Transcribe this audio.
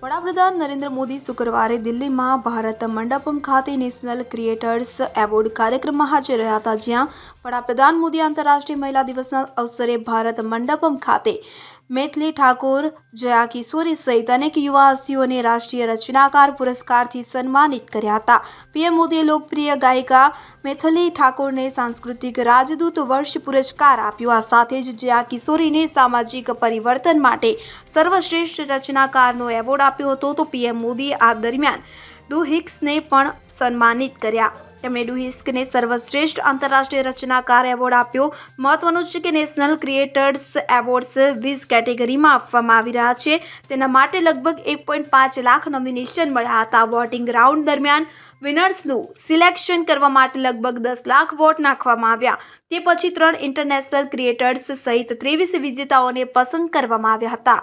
વડાપ્રધાન નરેન્દ્ર મોદી શુક્રવારે દિલ્હીમાં ભારત મંડપમ ખાતે નેશનલ ક્રિએટર્સ એવોર્ડ કાર્યક્રમમાં હાજર રહ્યા હતા, જ્યાં વડાપ્રધાન મોદી આંતરરાષ્ટ્રીય મહિલા દિવસના અવસરે ભારત મંડપમ ખાતે મેથલી ઠાકોર, જયા કિશોરી સહિત અનેક યુવા હસ્તીઓને રાષ્ટ્રીય રચનાકાર પુરસ્કારથી સન્માનિત કર્યા હતા. પીએમ મોદીએ લોકપ્રિય ગાયિકા મેથલી ઠાકોરને સાંસ્કૃતિક રાજદૂત વર્ષ પુરસ્કાર આપ્યો. આ સાથે જ જયા કિશોરીને સામાજિક પરિવર્તન માટે સર્વશ્રેષ્ઠ રચનાકારનો એવોર્ડ આપ્યો હતો તો પીએમ મોદીએ આ દરમિયાન ડુહિક્સને પણ સન્માનિત કર્યા. તેમણે ડુહિસ્કને સર્વશ્રેષ્ઠ આંતરરાષ્ટ્રીય રચનાકાર એવોર્ડ આપ્યો. મહત્વનું છે કે નેશનલ ક્રિએટર્સ એવોર્ડ્સ વીસ કેટેગરીમાં આપવામાં આવી રહ્યા છે. તેના માટે લગભગ એક પોઈન્ટ પાંચ લાખ નોમિનેશન મળ્યા હતા. વોટિંગ રાઉન્ડ દરમિયાન વિનર્સનું સિલેક્શન કરવા માટે લગભગ દસ લાખ વોટ નાખવામાં આવ્યા. તે પછી ત્રણ ઇન્ટરનેશનલ ક્રિએટર્સ સહિત ત્રેવીસ વિજેતાઓને પસંદ કરવામાં આવ્યા હતા.